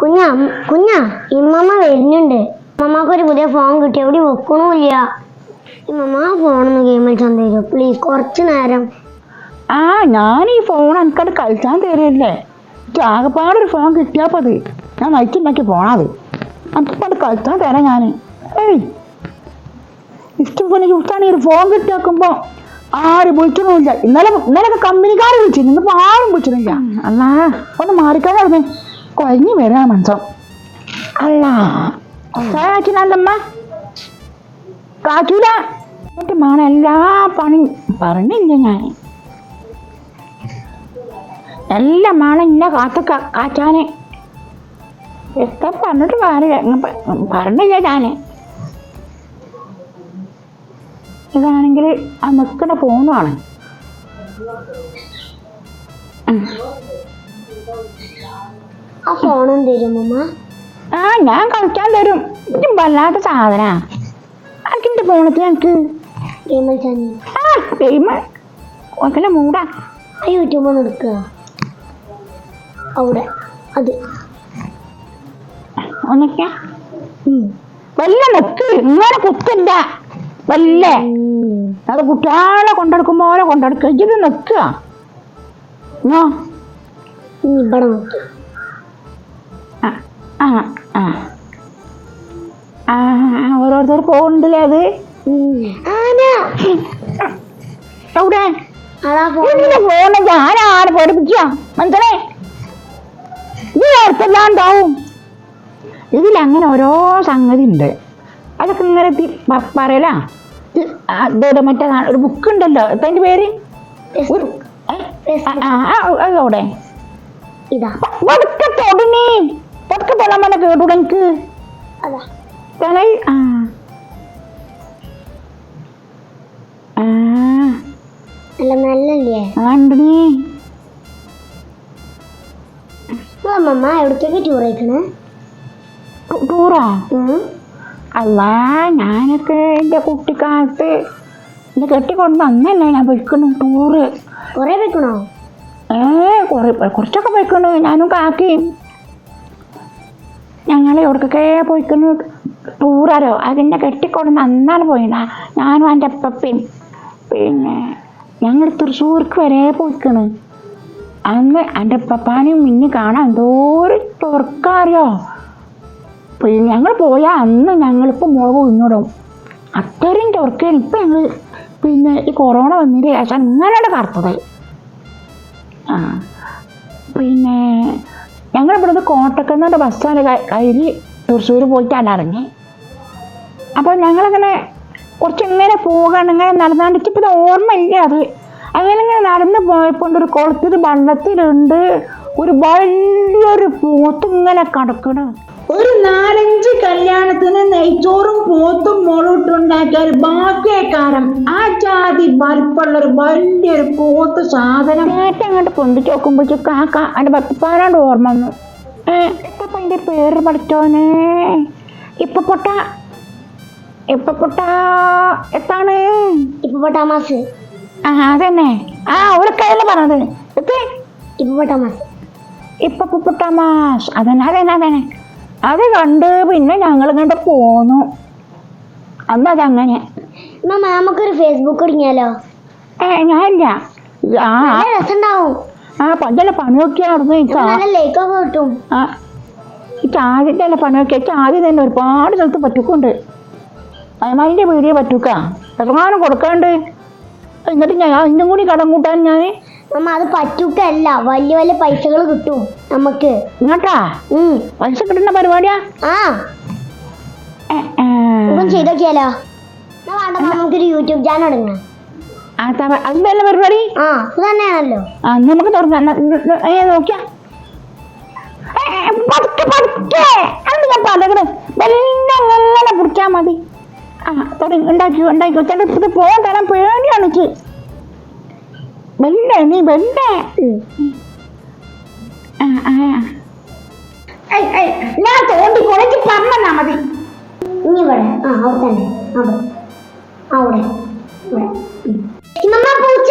കുഞ്ഞാ കുഞ്ഞാ ഇമ്മമ്മ വരുന്നുണ്ട്. ഇമ്മമ്മക്ക് ഒരു പുതിയ ഫോൺ കിട്ടി എവിടെ വെക്കണമില്ല. ഇമ്മമ്മ ഫോണൊന്ന് ഗെയിം കളിച്ചാൻ തരുമോ? പ്ലീസ് കുറച്ച് നേരം. ആ ഞാൻ ഈ ഫോൺ എനിക്കത് കളിച്ചാൻ തരില്ലേ എനിക്ക് ആകെപ്പാടൊരു ഫോൺ കിട്ടിയാൽ മതി ഞാൻ നയിച്ചുണ്ടാക്കി പോണത് എനിക്കിപ്പോൾ അത് കളിച്ചാൻ തരാം ഞാൻ ഏയ്. ഇഷ്ടംപോലെ ഇഷ്ടമാണ് ഈ ഒരു ഫോൺ കിട്ടി വെക്കുമ്പോൾ ആരും വിളിച്ചൊന്നുമില്ല. ഇന്നലെ ഇന്നലെ കമ്പനിക്കാർ വിളിച്ചു ഇന്നിപ്പോൾ ആരും വിളിച്ചിരുന്നില്ല. അല്ല ഒന്ന് മാറിക്കാതെ കൊഴഞ്ഞു വരാ മഞ്ചം അല്ല. കാച്ചിനല്ലമ്മ കാച്ചൂല എന്നിട്ട് മാണ എല്ലാ പണി പറഞ്ഞില്ല ഞാൻ. എല്ലാം മാണ ഇന്ന കാത്ത കാച്ചാന് എത്ര പറഞ്ഞിട്ട് കാര്യമില്ല. പറഞ്ഞില്ല ഞാൻ. ഇതാണെങ്കിൽ ആ നിൽക്കണ ഫോണാണ് ആ ഫോണും തരും അമ്മ ആ ഞാൻ കളിക്കാൻ തരും. ഇത് വല്ലാത്ത സാധന. ആർക്കിന്റെ ഫോണത്തിൽ എനിക്ക് ഗെയിം കളിച്ചാൻ ആ ഗെയിം ഒക്കലെ മൂടാ. ആ യൂട്യൂബ് ഒന്ന് എടുക്കുക അവിടെ. അത്. ഒന്നൊക്കെ. വല്ല നിക്ക്. ഇങ്ങനെ കുത്തില്ല. വല്ലേ. അത് കുട്ടികളെ കൊണ്ടെടുക്കും. പോലെ കൊണ്ടെടുക്കുക ഇത് നിക്കുക ഇവിടെ നോക്കി. ആ ആ ആ. ഓരോരുത്തർ പോകുന്നുണ്ടല്ലേ അത്? എവിടെ? ആരാണ് പഠിപ്പിക്കുക മനസ്സിലേ ഇത് ഓർത്തല്ലാണ്ടാവും ഇതിലങ്ങനെ ഓരോ സംഗതി ഉണ്ട് അതൊക്കെ ഇങ്ങനെ പറയലാ? അതോടെ മറ്റേ ഒരു ബുക്ക്. ഉണ്ടല്ലോ എന്താ അതിന്റെ പേര് അതോടെ അവിടെ. ഇതാ. തൊടണേ പതുക്കെ തൊടാൻ പറഞ്ഞ കേട്ടൂടെ എനിക്ക്. തല ആ. അല്ല നല്ലല്ലേ? ആണ്ടണി അമ്മമ്മ എവിടത്തേക്ക് ടൂർ അയക്കണേ ടൂറാ? അല്ല ഞാനൊക്കെ എന്റെ കുട്ടിക്കാലത്ത് എന്റെ കെട്ടിക്കൊണ്ട് അന്നല്ല ഞാൻ പോയിക്കണു ടൂറ്. കൊറേ വെക്കണോ ഏ കുറേ കുറച്ചൊക്കെ പോയിക്കണു ഞാനും കാക്കിയും. ഞങ്ങൾ എവിടേക്കൊക്കെ പോയിക്കുന്നു ടൂറാരോ അതിന്റെ കെട്ടിക്കൊണ്ട് അന്നാണ് പോയിന. ഞാനും എന്റെ അപ്പപ്പയും പിന്നെ ഞങ്ങൾ തൃശ്ശൂർക്ക് വരെ പോയിക്കണ്. അന്ന് എന്റെ പപ്പാനെയും മിന്നി കാണാൻ എന്തോരം തുറക്കാറിയോ? പിന്നെ ഞങ്ങൾ പോയാൽ അന്ന് ഞങ്ങളിപ്പോൾ മുളക് ഉന്നോടും അത്രയും തുറക്കാൻ ഇപ്പം ഞങ്ങൾ പിന്നെ ഈ കൊറോണ വന്നതിന് ശേഷം ഇങ്ങനെയാണ് കറുത്തത്. ആ പിന്നെ ഞങ്ങൾ ഇവിടുന്ന് ബസ് ബസ്സാണ് കയറി തൃശ്ശൂർ പോയിട്ടാണ് ഇറങ്ങി. അപ്പോൾ ഞങ്ങളിങ്ങനെ കുറച്ച് ഇങ്ങനെ പോകാണ് ഇങ്ങനെ നടന്നാണ്ട് ഇപ്പം ഓർമ്മയില്ല അത്. അങ്ങനെ ഇങ്ങനെ നടന്ന് പോയപ്പോൾ ഒരു കുളത്തിൽ വെള്ളത്തിലുണ്ട് ഒരു വലിയൊരു പോത്ത് ഇങ്ങനെ കിടക്കണം. ഒരു നാലഞ്ച് കല്യാണത്തിന് നെയ്ച്ചോറും പോത്തും മുളകിട്ടുണ്ടാക്കിയ ഒരു ബാക്കിയക്കാരൻ ആ ജാതി വലിപ്പമുള്ള ഒരു വലിയൊരു പോത്ത് സാധനം. ഏറ്റവും അങ്ങോട്ട് പൊന്തിച്ച് നോക്കുമ്പോഴേക്കും കാക്ക പപ്പാനാണ്ട് ഓർമ്മ വന്നു. ഇപ്പം പേര് പഠിച്ചോനെ. ഇപ്പൊ പൊട്ട. ഇപ്പൊ പൊട്ട. എത്താണ്? ഇപ്പൊ പൊട്ടാമാസ് ആ അതന്നെ. ആ ഒരു കയ്യല്ല പറഞ്ഞത്. ഇപ്പൊ ഇപ്പൊട്ടാമാസ് ഇപ്പൊ പൊട്ടാമാസ് അതന്നെ അതന്നെ അതന്നെ. അത് കണ്ട് പിന്നെ ഞങ്ങൾ ഇങ്ങോട്ട് പോന്നു. അന്ന് അതങ്ങനെ. നമുക്കൊരു ഫേസ്ബുക്ക് തുടങ്ങിയാലോ ഏ ഞാനില്ല. ആ രസമുണ്ടാവും ആ പണ്ടല്ല പണിയൊക്കെ നടന്നു ലൈക്കൊക്കെ കിട്ടും. ആ ഈ ആദ്യത്തെ അല്ല പണിയൊക്കെ? എനിക്ക് ആദ്യം തന്നെ ഒരുപാട് സ്ഥലത്ത് പറ്റുക്കുണ്ട്. അയമാലിന്റെ വീഡിയോ പറ്റുക്ക. എത്രങ്ങാനും കൊടുക്കാണ്ട്. എന്നിട്ട് ഞാൻ ഇന്നും കൂടി കടം കൂട്ടാൻ ഞാൻ അമ്മ അത് പറ്റൂക്കല്ല. വലിയ വലിയ പൈസകൾ കിട്ടും നമുക്ക്. ഇങ്ങോട്ടാ. പൈസ കിട്ടുന്ന പരിപാടിയാ? ആ. ഇപ്പം ചെയ്തോക്കിയാലോ? നമുക്കൊരു യൂട്യൂബ് ചാനൽ തുടങ്ങാം അതല്ല പരിപാടി? ആ അത് തന്നെയാണല്ലോ. ആ നമുക്ക് തുറക്കാം നോക്കിയാ? ഏ, ഏ, പതുക്കെ പതുക്കെ. അത് ഞാൻ പലകണ് വെല്ല അങ്ങനെ പിടിച്ചാ മതി ആ തുടങ്ങി ഉണ്ടാക്കി ഉണ്ടാക്കി ചേട്ടാ ഇത് പോകാൻ തരാൻ പേടിയാണ് എനിക്ക്. വെല്ല നീ ഏയ്, ഞാൻ തോണ്ടി കുറച്ച് പറഞ്ഞാ മതി. ഇനി ഇവിടെ ആ അവിടെ തന്നെ. അവിടെ. അവിടെ. നമ്മ. പൂച്ച.